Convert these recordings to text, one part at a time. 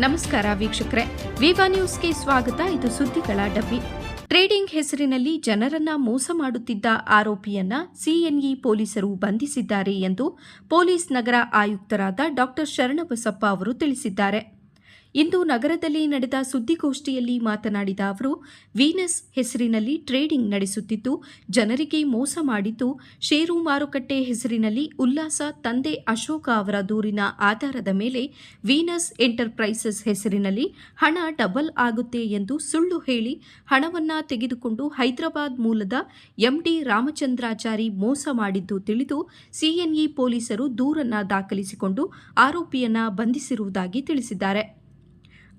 ನಮಸ್ಕಾರ ವೀಕ್ಷಕರೇ. ವಿವಾ ನ್ಯೂಸ್ಗೆ ಸ್ವಾಗತ. ಇದು ಸುದ್ದಿಗಳ ಡಬ್ಬಿ. ಟ್ರೇಡಿಂಗ್ ಹೆಸರಿನಲ್ಲಿ ಜನರನ್ನ ಮೋಸ ಮಾಡುತ್ತಿದ್ದ ಆರೋಪಿಯನ್ನ ಸಿಎನ್ಇ ಪೊಲೀಸರು ಬಂಧಿಸಿದ್ದಾರೆ ಎಂದು ಪೊಲೀಸ್ ನಗರ ಆಯುಕ್ತರಾದ ಡಾ ಶರಣಬಸಪ್ಪ ಅವರು ತಿಳಿಸಿದ್ದಾರೆ. ಇಂದು ನಗರದಲ್ಲಿ ನಡೆದ ಸುದ್ದಿಗೋಷ್ಠಿಯಲ್ಲಿ ಮಾತನಾಡಿದ ಅವರು, ವೀನಸ್ ಹೆಸರಿನಲ್ಲಿ ಟ್ರೇಡಿಂಗ್ ನಡೆಸುತ್ತಿದ್ದು, ಜನರಿಗೆ ಮೋಸ ಮಾಡಿದ್ದು, ಷೇರು ಮಾರುಕಟ್ಟೆ ಹೆಸರಿನಲ್ಲಿ ಉಲ್ಲಾಸ ತಂದೆ ಅಶೋಕ ಅವರ ದೂರಿನ ಆಧಾರದ ಮೇಲೆ ವೀನಸ್ ಎಂಟರ್ಪ್ರೈಸಸ್ ಹೆಸರಿನಲ್ಲಿ ಹಣ ಡಬಲ್ ಆಗುತ್ತೆ ಎಂದು ಸುಳ್ಳು ಹೇಳಿ ಹಣವನ್ನು ತೆಗೆದುಕೊಂಡು ಹೈದರಾಬಾದ್ ಮೂಲದ ಎಂಡಿ ರಾಮಚಂದ್ರಾಚಾರಿ ಮೋಸ ಮಾಡಿದ್ದು ತಿಳಿದು ಸಿಎನ್ಇ ಪೊಲೀಸರು ದೂರನ್ನ ದಾಖಲಿಸಿಕೊಂಡು ಆರೋಪಿಯನ್ನ ಬಂಧಿಸಿರುವುದಾಗಿ ತಿಳಿಸಿದ್ದಾರೆ.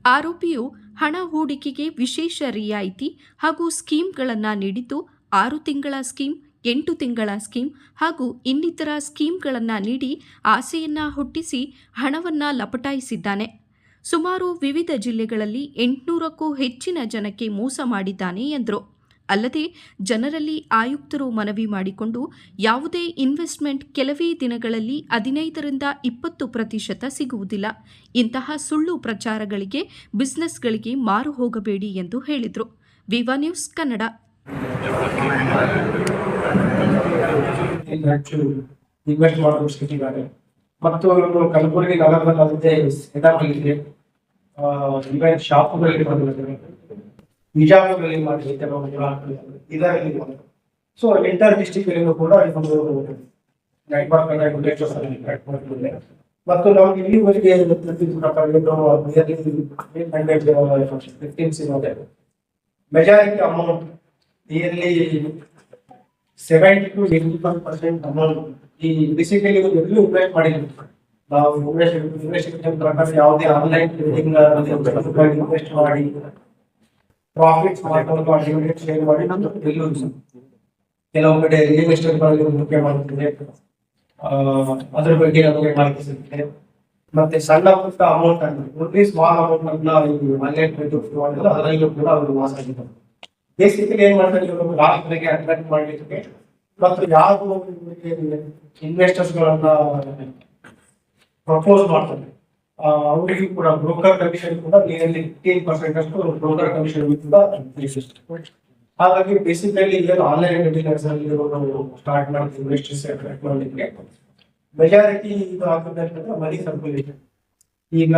ಆರೋಪಿಯು ಹಣ ಹೂಡಿಕೆಗೆ ವಿಶೇಷ ರಿಯಾಯಿತಿ ಹಾಗೂ ಸ್ಕೀಮ್ಗಳನ್ನು ನೀಡಿದ್ದು ಆರು ತಿಂಗಳ ಸ್ಕೀಮ್, ಎಂಟು ತಿಂಗಳ ಸ್ಕೀಮ್ ಹಾಗೂ ಇನ್ನಿತರ ಸ್ಕೀಮ್ಗಳನ್ನು ನೀಡಿ ಆಸೆಯನ್ನ ಹುಟ್ಟಿಸಿ ಹಣವನ್ನ ಲಪಟಾಯಿಸಿದ್ದಾನೆ. ಸುಮಾರು ವಿವಿಧ ಜಿಲ್ಲೆಗಳಲ್ಲಿ ಎಂಟುನೂರಕ್ಕೂ ಹೆಚ್ಚಿನ ಜನಕ್ಕೆ ಮೋಸ ಮಾಡಿದ್ದಾನೆ ಎಂದರು. ಅಲ್ಲದೆ ಜನರಲ್ಲಿ ಆಯುಕ್ತರು ಮನವಿ ಮಾಡಿಕೊಂಡು ಯಾವುದೇ ಇನ್ವೆಸ್ಟ್ಮೆಂಟ್ ಕೆಲವೇ ದಿನಗಳಲ್ಲಿ ಹದಿನೈದರಿಂದ ಇಪ್ಪತ್ತು ಪ್ರತಿಶತ ಸಿಗುವುದಿಲ್ಲ. ಇಂತಹ ಸುಳ್ಳು ಪ್ರಚಾರಗಳಿಗೆ, ಬಿಸ್ನೆಸ್ಗಳಿಗೆ ಮಾರು ಹೋಗಬೇಡಿ ಎಂದು ಹೇಳಿದರು. Viva news Kannada. ಮತ್ತು ಕಲಬುರಗಿ ನಗರದಲ್ಲಿ ಬಿಜಾಪುರದಲ್ಲಿ ಮಾಡಿದ್ದಾರೆ ಇದರಲ್ಲಿ ಸೊ ಇಂಟರ್ ಡಿಸ್ಟಿಕ್ ಕೂಡ ಒಂದು ನೆಟ್ವರ್ಕ್ ಮತ್ತು ನಾವು ಇಲ್ಲಿವರೆಗೆ ಇರೋದೆ majority amount nearly seventy two eighty five percent amount ಈ ಬೇಸಿಕಲಿ ಎಲ್ಲೂ ಇನ್ವೆಸ್ಟ್ ಮಾಡಿಲ್ಲ. ನಾವು ಇನ್ವೆಸ್ಟ್ ಇನ್ವೆಸ್ಟ್ ಪ್ರಕಾರ ಯಾವುದೇ ಆನ್ಲೈನ್ ಟ್ರೇಡಿಂಗ್ ಇನ್ವೆಸ್ಟ್ ಮಾಡಿ. ಮಾಡ್ಕೊಂಡು ಡಿವಿಡೆಂಡ್ ಶೇರ್ ಮಾಡಿ ಇಲ್ಲ. ಕೆಲವು ಕಡೆ ರಿಯಲ್ ಎಸ್ಟೇಟ್ ಮಾಡ್ತಿದೆ. ಆ, ಅದ್ರ ಬಗ್ಗೆ ನಮಗೆ ಮಾಹಿತಿ ಸಿಗುತ್ತೆ. ಮತ್ತೆ ಸಣ್ಣ ಪುಟ್ಟ ಅಮೌಂಟ್ ಅನ್ನು ಓನ್ಲಿ ಸ್ಮಾಲ್ ಅಮೌಂಟ್ ಅನ್ನ ಈ ಆನ್ಲೈನ್ ಟ್ರೇಡಿಂಗ್ ಮಾಡಿದ್ರೆ ಅದರಲ್ಲೂ ಕೂಡ ಅವರು ಮಾಸ್ ಆಗಿದ್ದಾರೆ ಬೇಸಿಕಲಿ ಏನ್ ಮಾಡ್ತಾರೆ ಇವರು? ಗ್ರಾಹಕರಿಗೆ ಅಟ್ರಾಕ್ಟ್ ಮಾಡ್ಲಿಕ್ಕೆ ಮತ್ತು ಯಾವ ಇನ್ವೆಸ್ಟರ್ಸ್ ಗಳನ್ನ ಪ್ರಪೋಸ್ ಮಾಡ್ತಾರೆ. ಅವರಿಗೂ ಕೂಡ ಬ್ರೋಕರ್ ಕಮಿಷನ್ ಕೂಡ ನಿಯರ್ಲಿ ಫಿಫ್ಟೀನ್ ಪರ್ಸೆಂಟ್ ಅಷ್ಟು ಬ್ರೋಕರ್ ಕಮಿಷನ್ ಕೂಡ. ಹಾಗಾಗಿ ಬೇಸಿಕಲಿ ಏನು ಆನ್ಲೈನ್ ರಿಟೇಲರ್ಸ್ ಅಲ್ಲಿ ಸ್ಟಾರ್ಟ್ ಮಾಡಿ ಇನ್ವೆಸ್ಟರ್ಸ್ ಅಟ್ರಾಕ್ಟ್ ಮಾಡಲಿಕ್ಕೆ ಮೆಜಾರಿಟಿ ಇದು ಅಂತಂದ್ರೆ ಮನಿ ಸರ್ಕ್ಯುಲೇಷನ್ ಈಗ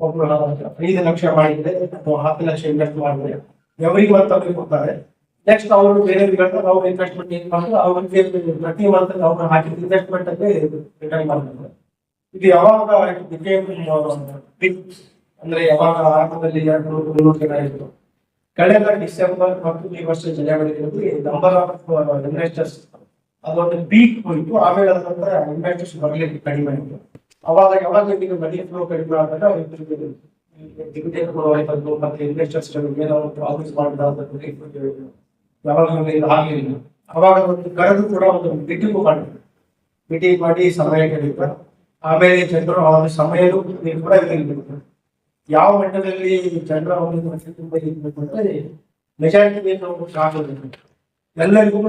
ಒಬ್ರು ಐದು ಲಕ್ಷ ಮಾಡಿದ್ರೆ ಅಥವಾ ಹತ್ತು ಲಕ್ಷ ಇನ್ವೆಸ್ಟ್ ಮಾಡಿದ್ರೆ ಎವ್ರಿಗೆ ಮಂತ್ ಅವ್ರಿಗೆ ಕೊಡ್ತಾರೆ. ನೆಕ್ಸ್ಟ್ ಅವರು ಬೇರೆ ಅವ್ರ ಇನ್ವೆಸ್ಟ್ಮೆಂಟ್ ಏನ್ ಮಾಡ್ತಾರೆ, ಅವ್ರಿಗೆ ಪ್ರತಿ ಮಂತ್ ಅವ್ರು ಹಾಕಿದ ಇನ್ವೆಸ್ಟ್ಮೆಂಟ್ ಅಲ್ಲಿ ರಿಟರ್ನ್ ಮಾಡ್ತಾರೆ. ಇದು ಯಾವಾಗ ಆಯ್ತು? big ಅಂದ್ರೆ ಯಾವಾಗ ಆರಂಭದಲ್ಲಿ ಆಯಿತು? ಕಳೆದ ಡಿಸೆಂಬರ್ ಮತ್ತು ಈ ವರ್ಷ ಜನವರಿಯಲ್ಲಿ ನಂಬರ್ ಆಫ್ ಇನ್ವೆಸ್ಟರ್ಸ್ ಅದೊಂದು ಪೀಕ್ ಹೋಯಿತು. ಆಮೇಲೆ ಅದ ನಂತರ ಇನ್ವೆಸ್ಟರ್ಸ್ ಬರಲಿಕ್ಕೆ ಕಡಿಮೆ ಆಯಿತು. ಅವಾಗ ಯಾವಾಗ ನಿಮಗೆ ಮನಿ ಫ್ಲೋ ಕಡಿಮೆ ಆದಾಗ ಡಿವಿಡೆಂಡ್ ಮತ್ತೆ ಇನ್ವೆಸ್ಟರ್ಸ್ ಏನೋ ಪ್ರಾಫಿಟ್ಸ್ ಮಾಡಿದ ಯಾವಾಗ ಆಗಲಿಲ್ಲ. ಅವಾಗ ಒಂದು ಕರೆದು ಕೂಡ ಒಂದು ಮೀಟಿಂಗ್ ಮಾಡಿದ್ರು ಮೀಟಿಂಗ್ ಮಾಡಿ ಸಮಯ ಕೇಳಿದ್ರು ಆಮೇಲೆ ಚಂದ್ರ ಅವರ ಸಮಯದ ಕೂಡ ಯಾವ ಮಟ್ಟದಲ್ಲಿ ಚಂದ್ರ ತುಂಬಾ ಇರ್ಬೇಕು ಮೆಜಾರಿಟಿ ಎಲ್ಲರಿಗೂ